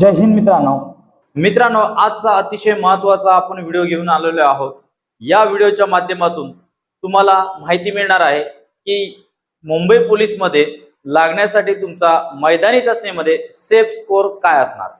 जय हिंद मित्रांनो. मित्रांनो आजचा अतिशय महत्त्वाचा आपण व्हिडिओ घेऊन आलेलो आहोत. या व्हिडिओच्या माध्यमातून तुम्हाला माहिती मिळणार आहे की मुंबई पोलीसमध्ये लागण्यासाठी तुमचा मैदानी चाचणीमध्ये सेफ स्कोर काय असणार?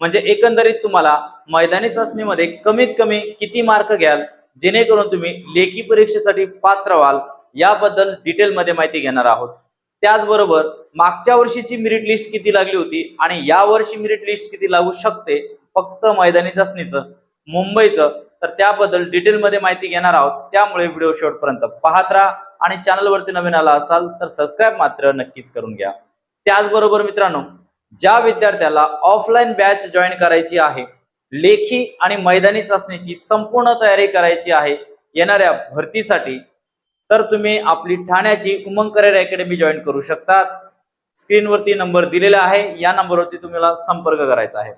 म्हणजे एकंदरीत तुम्हाला मैदानी चाचणीमध्ये कमीत कमी किती मार्क घ्याल? जेणेकरून तुम्ही लेखी परीक्षेसाठी पात्र व्हाल? याबद्दल डिटेलमध्ये माहिती घेणार आहोत. त्याचबरोबर मागच्या वर्षीची मेरिट लिस्ट किती लागली होती आणि या वर्षी मेरिट लिस्ट किती लागू शकते? फक्त मैदानी चाचणीचं मुंबईचं. तर त्याबद्दल डिटेलमध्ये माहिती घेणार आहोत. त्यामुळे व्हिडिओ शेवटपर्यंत पाहत राहा आणि चॅनलवरती नवीन आला असाल तर सबस्क्राईब मात्र नक्कीच करून घ्या. त्याचबरोबर मित्रांनो ज्या विद्यार्थ्याला ऑफलाईन बॅच जॉईन करायची आहे लेखी आणि मैदानी चाचणीची संपूर्ण तयारी करायची आहे येणाऱ्या भरतीसाठी तर तुम्ही आपली ठाण्याची उमंग करिअर अकॅडमी जॉईन करू शकतात. स्क्रीनवरती नंबर दिलेला आहे. या नंबरवरती तुम्हाला संपर्क करायचा आहे.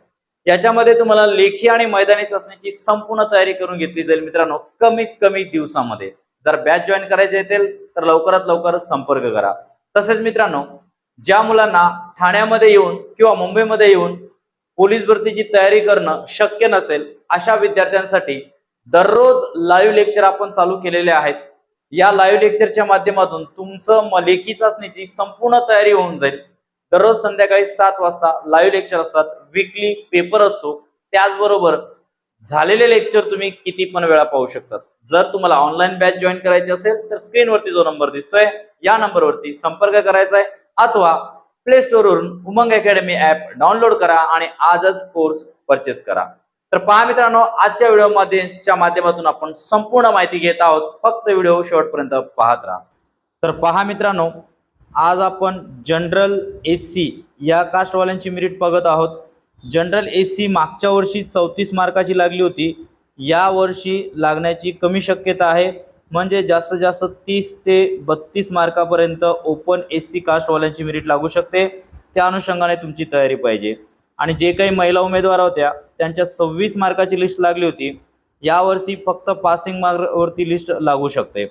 याच्यामध्ये तुम्हाला लेखी आणि मैदानी चाचणीची संपूर्ण तयारी करून घेतली जाईल मित्रांनो. कमीत कमी दिवसामध्ये. जर बॅच जॉईन करायचे असेल तर लवकरात लवकर संपर्क करा. तसेच मित्रांनो ज्या मुलांना ठाण्यामध्ये येऊन किंवा मुंबईमध्ये येऊन पोलीस भरतीची तयारी करणं शक्य नसेल अशा विद्यार्थ्यांसाठी दररोज लाईव्ह लेक्चर आपण चालू केलेले आहेत. या लाईव्ह लेक्चरच्या माध्यमातून तुमचं म- लेखी चाचणीची संपूर्ण तयारी होऊन जाईल. दररोज संध्याकाळी सात वाजता लाईव्ह लेक्चर असतात विकली पेपर असतो. त्याचबरोबर झालेले लेक्चर तुम्ही किती पण वेळा पाहू शकतात. जर तुम्हाला ऑनलाईन बॅच जॉईन करायची असेल तर स्क्रीनवरती जो नंबर दिसतोय या नंबरवरती संपर्क करायचा आहे अथवा प्ले स्टोअरवरून उमंग अकॅडमी ऍप डाउनलोड करा आणि आजच कोर्स परचेस करा. तर पहा मित्रांनो आजच्या व्हिडिओ माध्यमातून आपण संपूर्ण माहिती घेत आहोत. फक्त व्हिडिओ शेवटपर्यंत पाहत राहा. तर पहा मित्रांनो आज आपण जनरल एस सी या कास्टवाल्यांची मेरिट बघत आहोत. जनरल एस सी मागच्या वर्षी चौतीस मार्काची लागली होती. या वर्षी लागण्याची कमी शक्यता आहे. म्हणजे जास्तीत जास्त तीस ते बत्तीस मार्कापर्यंत ओपन एस सी कास्टवाल्यांची मेरिट लागू शकते. त्या अनुषंगाने तुमची तयारी पाहिजे. आणि जे काही महिला उमेदवार होत्या त्यांच्या सव्वीस मार्काची लिस्ट लागली होती. यावर्षी फक्त पासिंग मार्कवरती लिस्ट लागू शकते.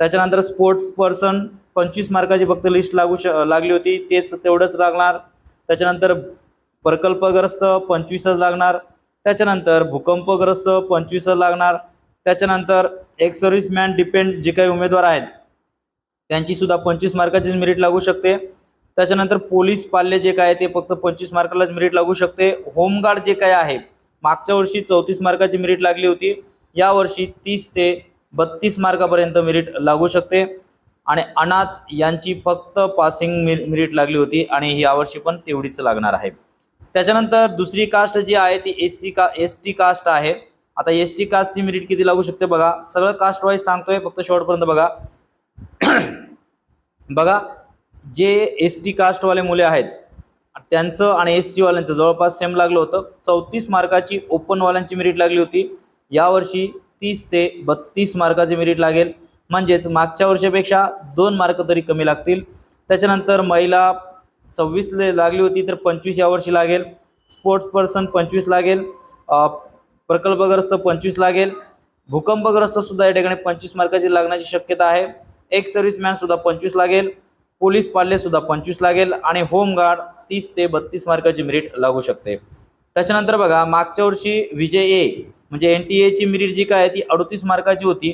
त्याच्यानंतर स्पोर्ट्स पर्सन पंचवीस मार्काची फक्त लिस्ट लागू श लागली होती. तेच तेवढंच लागणार. त्याच्यानंतर प्रकल्पग्रस्त पंचवीसच लागणार. त्याच्यानंतर भूकंपग्रस्त पंचवीसच लागणार. त्याच्यानंतर एक सर्व्हिसमॅन डिपेंड जे काही उमेदवार आहेत त्यांची सुद्धा पंचवीस मार्काची मेरिट लागू शकते. त्याच्यानंतर पोलीस पाल्य जे काय आहे ते फक्त पंचवीस मार्कालाच मेरिट लागू शकते. होमगार्ड जे काय आहे मागच्या वर्षी चौतीस मार्काची मेरिट लागली होती. या वर्षी तीस ते बत्तीस मार्कापर्यंत मेरिट लागू शकते. आणि अनाथ यांची फक्त पासिंग मेरिट लागली होती आणि यावर्षी पण तेवढीच लागणार आहे. त्याच्यानंतर दुसरी कास्ट जी आहे ती एस सी का एस टी कास्ट आहे. आता एस टी कास्टची मेरिट किती लागू शकते बघा. सगळं कास्ट वाईज सांगतोय फक्त शेवटपर्यंत बघा. बघा. जे एस टी कास्टवाले मुले आहेत त्यांचं आणि एस टीवाल्यांचं जवळपास सेम लागलं होतं. चौतीस मार्काची ओपनवाल्यांची मेरिट लागली होती. यावर्षी तीस ते बत्तीस मार्काची मेरिट लागेल. म्हणजेच मागच्या वर्षापेक्षा दोन मार्क तरी कमी लागतील. त्याच्यानंतर महिला सव्वीसले लागली होती तर पंचवीस यावर्षी लागेल. स्पोर्ट्स पर्सन पंचवीस लागेल. प्रकल्पग्रस्त पंचवीस लागेल. भूकंपग्रस्त सुद्धा या ठिकाणी पंचवीस मार्काची लागण्याची शक्यता आहे. एक सर्व्हिसमॅन सुद्धा पंचवीस लागेल. पोलीस पाल्य सुद्धा पंचवीस लागेल आणि होमगार्ड तीस ते बत्तीस मार्काची मेरिट लागू शकते. त्याच्यानंतर बघा मागच्या वर्षी विजय ए म्हणजे एन टी एची मेरिट जी काय आहे ती अडतीस मार्काची होती.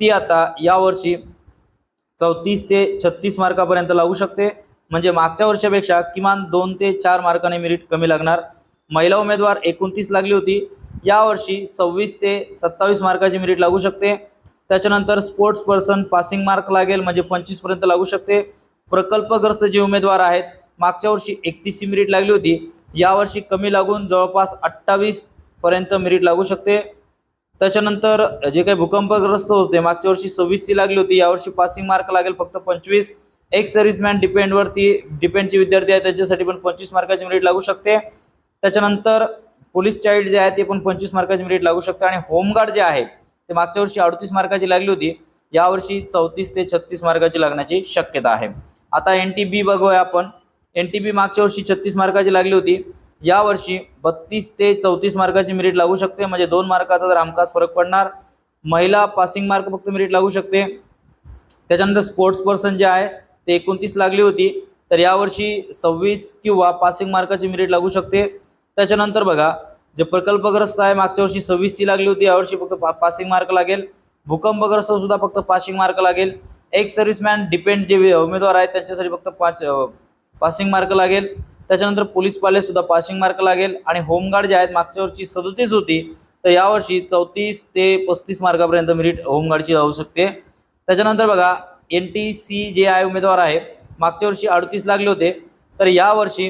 ती आता यावर्षी चौतीस ते छत्तीस मार्कापर्यंत लागू शकते. म्हणजे मागच्या वर्षापेक्षा किमान दोन ते चार मार्काने मेरिट कमी लागणार. महिला उमेदवार एकोणतीस लागली होती. यावर्षी सव्वीस ते सत्तावीस मार्काची मेरिट लागू शकते. त्याच्यानंतर स्पोर्ट्स पर्सन पासिंग मार्क लागेल म्हणजे पंचवीसपर्यंत लागू शकते. प्रकल्पग्रस्त जे उमेदवार आहेत मागच्या वर्षी एकतीसची मेरिट लागली होती. यावर्षी कमी लागून जवळपास अठ्ठावीस पर्यंत मेरिट लागू शकते. त्याच्यानंतर जे काही भूकंपग्रस्त होते मागच्या वर्षी सव्वीसची लागली होती. यावर्षी पासिंग मार्क लागेल फक्त पंचवीस. एक सर्व्हिसमॅन डिपेंडवरती डिपेंडचे विद्यार्थी आहेत त्यांच्यासाठी पण पंचवीस मार्काची मिरिट लागू शकते. त्याच्यानंतर पोलीस चाईल्ड जे आहे ते पण पंचवीस मार्काची मिरिट लागू शकते. आणि होमगार्ड जे आहे ते मागच्या वर्षी अडतीस मार्काची लागली होती. यावर्षी चौतीस ते छत्तीस मार्काची लागण्याची शक्यता आहे. आता एन टी बी बघूया आपण. एन टी बी मागच्या वर्षी छत्तीस मार्काची लागली होती. यावर्षी बत्तीस ते चौतीस मार्काची मेरिट लागू शकते. म्हणजे दोन मार्काचा जर हमखास फरक पडणार. महिला पासिंग मार्क फक्त मेरिट लागू शकते. त्याच्यानंतर स्पोर्ट्स पर्सन जे आहे ते एकोणतीस लागली होती. तर यावर्षी सव्वीस किंवा पासिंग मार्काची मेरिट लागू शकते. त्याच्यानंतर बघा जे प्रकल्पग्रस्त आहे मागच्या वर्षी सव्वीस सी लागली होती. यावर्षी फक्त पा पासिंग मार्क लागेल. भूकंपग्रस्त सुद्धा फक्त पासिंग मार्क लागेल. एक सर्व्हिसमॅन डिपेंड जे उमेदवार आहेत त्यांच्यासाठी फक्त पाच पासिंग मार्क लागेल. त्याच्यानंतर पोलीस पाले सुद्धा पासिंग मार्क लागेल. आणि होमगार्ड जे आहेत मागच्या वर्षी सदतीस होती तर यावर्षी चौतीस ते पस्तीस मार्कापर्यंत मेरिट होमगार्डची राहू शकते. त्याच्यानंतर बघा एन टी सी जे आहे उमेदवार आहे मागच्या वर्षी अडतीस लागले होते. तर यावर्षी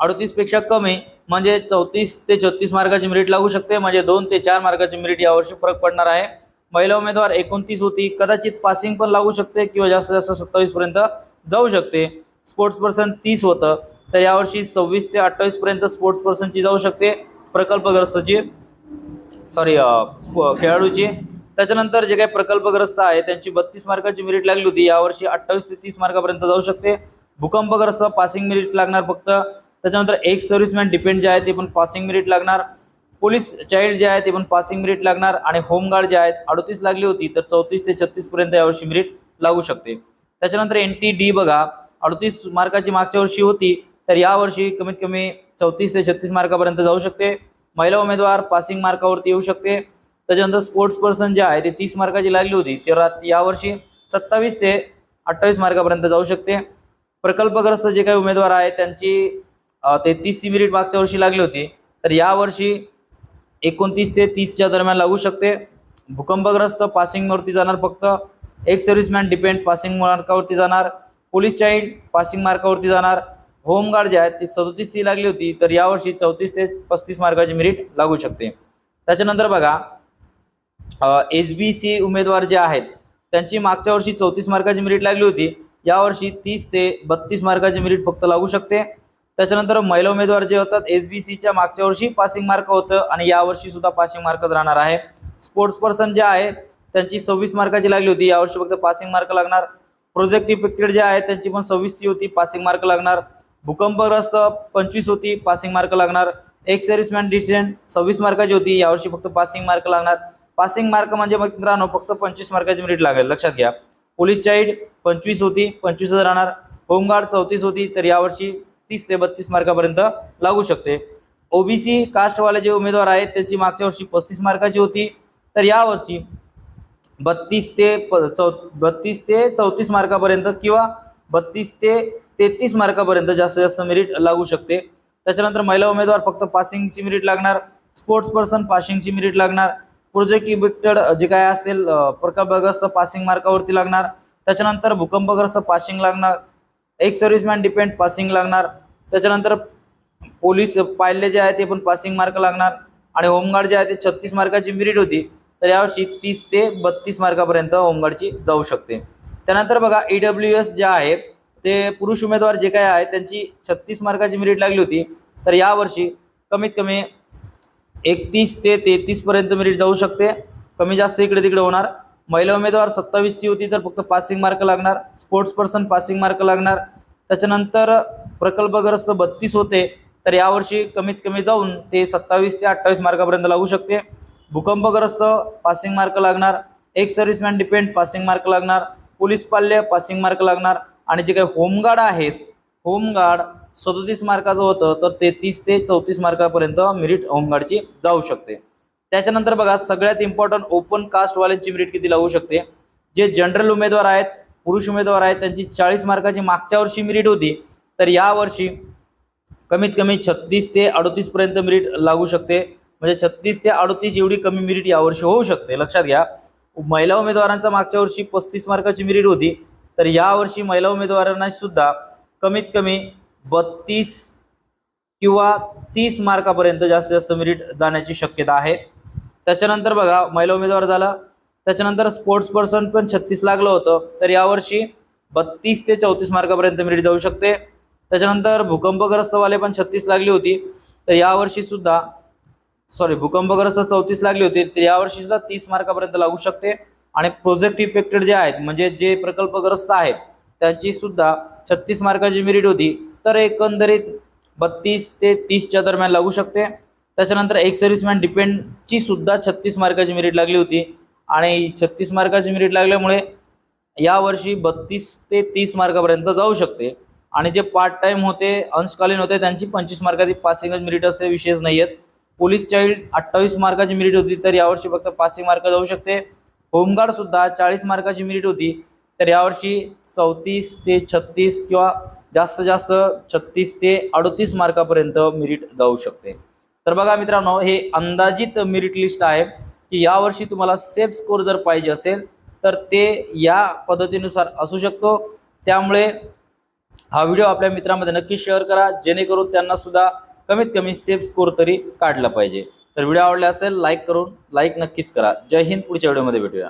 अडतीसपेक्षा कमी म्हणजे चौतीस ते छत्तीस मार्काची मेरिट लागू शकते. म्हणजे दोन ते चार मार्काची मेरिट यावर्षी फरक पडणार आहे. महिला उमेदवार एकोणतीस होती. कदाचित पासिंग पण लागू शकते किंवा जास्तीत जास्त सत्तावीसपर्यंत जाऊ शकते. स्पोर्ट्स पर्सन तीस होतं. तर यावर्षी सव्वीस ते अठ्ठावीसपर्यंत स्पोर्ट्स पर्सनची जाऊ शकते. प्रकल्पग्रस्तची सॉरी खेळाडूची. त्याच्यानंतर जे काही प्रकल्पग्रस्त आहे त्यांची बत्तीस मार्काची मेरिट लागली होती. यावर्षी अठ्ठावीस ते तीस मार्कापर्यंत जाऊ शकते. भूकंपग्रस्त पासिंग मेरिट लागणार फक्त. त्याच्यानंतर एक सर्व्हिसमॅन डिपेंड जे आहे ते पण पासिंग मेरिट लागणार. पोलीस चाइल्ड जे आहे ते पण पासिंग मेरिट लागणार आणि होमगार्ड जे आहेत अडतीस लागली होती तर चौतीस ते छत्तीस पर्यंत यावर्षी मेरिट लागू शकते. त्याच्यानंतर एन टी डी बघा अडतीस मार्काची मागच्या वर्षी होती तर यावर्षी कमीत कमी चौतीस ते छत्तीस मार्कापर्यंत जाऊ शकते. महिला उमेदवार पासिंग मार्कावरती येऊ शकते. त्याच्यानंतर स्पोर्ट्स पर्सन जे आहे ते तीस मार्काची लागली होती ते यावर्षी सत्तावीस ते अठ्ठावीस मार्कापर्यंत जाऊ शकते. प्रकल्पग्रस्त जे काही उमेदवार आहेत त्यांची ते तीस सी मिरिट मागच्या वर्षी लागली होती तर यावर्षी एकोणतीस ते तीसच्या दरम्यान लागू शकते. भूकंपग्रस्त पासिंगवरती जाणार फक्त. एक सर्व्हिसमॅन डिपेंड पासिंग मार्कावरती जाणार. पोलीस चाईल्ड पासिंग मार्कावरती जाणार. होमगार्ड जे आहेत ती सदोतीस सी लागली होती तर यावर्षी चौतीस ते पस्तीस मार्काची मेरिट लागू शकते. त्याच्यानंतर बघा एस बी सी उमेदवार जे आहेत त्यांची मागच्या वर्षी चौतीस मार्काची मेरिट लागली होती. यावर्षी तीस ते बत्तीस मार्काची मेरिट फक्त लागू शकते. त्याच्यानंतर महिला उमेदवार जे होतात एस बी सीच्या मागच्या वर्षी पासिंग मार्क होतं आणि यावर्षी सुद्धा पासिंग मार्कच राहणार आहे. स्पोर्ट्स पर्सन जे आहे त्यांची सव्वीस मार्काची लागली होती. यावर्षी फक्त पासिंग मार्क लागणार. प्रोजेक्ट इफेक्टेड जे आहे त्यांची पण सव्वीसची होती पासिंग मार्क लागणार. भूकंपग्रस्त पंचवीस होती पासिंग मार्क लागणार. एक सर्व्हिसमॅन डिसिडेंट सव्वीस मार्काची होती यावर्षी फक्त पासिंग मार्क लागणार. पासिंग मार्क म्हणजे मित्रांनो फक्त पंचवीस मार्काची मेरिट लागेल. लक्षात घ्या. पोलीस चाइल्ड पंचवीस होती पंचवीसच राहणार. होमगार्ड चौतीस होती तर यावर्षी तीस ते बत्तीस मार्कापर्यंत लागू शकते. ओबीसी कास्टवाले जे उमेदवार आहेत त्यांची मागच्या वर्षी पस्तीस मार्काची होती. तर यावर्षी बत्तीस ते प चौ बत्तीस ते चौतीस मार्कापर्यंत किंवा बत्तीस ते तेहतीस मार्कापर्यंत जास्तीत जास्त मेरिट लागू शकते. त्याच्यानंतर महिला उमेदवार फक्त पासिंगची मेरिट लागणार स्पोर्ट्स पर्सन पासिंगची मेरिट लागणार प्रोजेक्ट इफेक्टेड जे काय असेल प्रकल्पग्रस्त पासिंग मार्कावरती लागणार त्याच्यानंतर भूकंपग्रस्त पासिंग लागणार एक सर्व्हिसमॅन डिपेंड पासिंग लागणार. त्याच्यानंतर पोलीस पाहिले जे आहे ते पण पासिंग मार्क लागणार. आणि होमगार्ड जे आहे ते छत्तीस मार्काची मेरिट होती. तर यावर्षी तीस ते बत्तीस मार्कापर्यंत होमगार्डची जाऊ शकते. त्यानंतर बघा ई डब्ल्यू एस जे आहे ते पुरुष उमेदवार जे काय आहे त्यांची छत्तीस मार्काची मेरिट लागली होती. तर यावर्षी कमीत कमी एकतीस ते तेहतीसपर्यंत मेरिट जाऊ शकते. कमी जास्त इकडे तिकडे होणार. महिला उमेदवार सत्तावीसची होती तर फक्त पासिंग मार्क लागणार स्पोर्ट्स पर्सन पासिंग मार्क लागणार. त्याच्यानंतर प्रकल्पग्रस्त बत्तीस होते तर यावर्षी कमीत कमी जाऊन ते सत्तावीस ते अठ्ठावीस मार्कापर्यंत लागू शकते. भूकंपग्रस्त पासिंग मार्क लागणार ex serviceman depend passing mark लागणार पोलीस पाल्य पासिंग मार्क लागणार आणि जे काही होमगार्ड आहेत होमगार्ड सदोतीस मार्काचं होतं तर तेहतीस ते चौतीस मार्कापर्यंत मेरिट होमगार्डची जाऊ शकते. त्याच्यानंतर बघा सगळ्यात इम्पॉर्टंट ओपन कास्टवाल्यांची मेरिट किती लागू शकते? जे जनरल उमेदवार आहेत पुरुष उमेदवार आहेत त्यांची चाळीस मार्काची मागच्या वर्षी मेरिट होती. तर यावर्षी कमीत कमी छत्तीस ते अडतीसपर्यंत मेरिट लागू शकते. म्हणजे छत्तीस ते अडतीस एवढी कमी मेरिट यावर्षी होऊ शकते. लक्षात घ्या. महिला उमेदवारांचा मागच्या वर्षी पस्तीस मार्काची मेरिट होती. तर यावर्षी महिला उमेदवारांना सुद्धा कमीत कमी बत्तीस किंवा तीस मार्कापर्यंत जास्तीत जास्त मेरिट जाण्याची शक्यता आहे. त्याच्यानंतर बघा महिला उमेदवार झाला. त्याच्यानंतर स्पोर्ट्स पर्सन पण छत्तीस लागलं होतं. तर यावर्षी बत्तीस ते चौतीस मार्कापर्यंत मेरिट जाऊ शकते. त्याच्यानंतर भूकंपग्रस्तवाले पण छत्तीस लागली होती. तर यावर्षी सुद्धा सॉरी भूकंपग्रस्त चौतीस लागली होती. तर यावर्षी सुद्धा तीस मार्कापर्यंत लागू शकते. आणि प्रोजेक्ट इफेक्टेड जे आहेत म्हणजे जे प्रकल्पग्रस्त आहेत त्यांची सुद्धा छत्तीस मार्काची मेरिट होती. तर एकंदरीत बत्तीस ते तीसच्या दरम्यान लागू शकते. त्याच्यानंतर एक सर्व्हिसमॅन डिपेंडची सुद्धा छत्तीस मार्काची मेरिट लागली होती. आणि छत्तीस मार्काची मेरिट लागल्यामुळे यावर्षी बत्तीस ते तीस मार्कापर्यंत जाऊ शकते. आणि जे पार्ट टाइम होते अंशकालीन होते त्यांची पंचवीस मार्काची पासिंगच मेरिट असे विशेष नाही आहेत पोलीस चाईल्ड अठ्ठावीस मार्काची मेरिट होती तर यावर्षी फक्त पासिंग मार्क जाऊ शकते. होमगार्डसुद्धा चाळीस मार्काची मेरिट होती तर यावर्षी चौतीस ते छत्तीस किंवा जास्त जास्त छत्तीस ते अडतीस मार्कापर्यंत मेरिट जाऊ शकते. तर बघा मित्रांनो हे अंदाजित मेरिट लिस्ट आहे की यावर्षी तुम्हाला सेफ स्कोर जर पाहिजे असेल तर ते या पद्धतीनुसार असू शकतो. त्यामुळे हा व्हिडिओ आपल्या मित्रांमध्ये नक्की शेअर करा जेणेकरून त्यांना सुद्धा कमीत कमी सेफ स्कोर तरी काढला पाहिजे. तर व्हिडिओ आवडला असेल लाईक करून लाईक नक्कीच करा. जय हिंद पुढच्या व्हिडिओमध्ये भेटूया.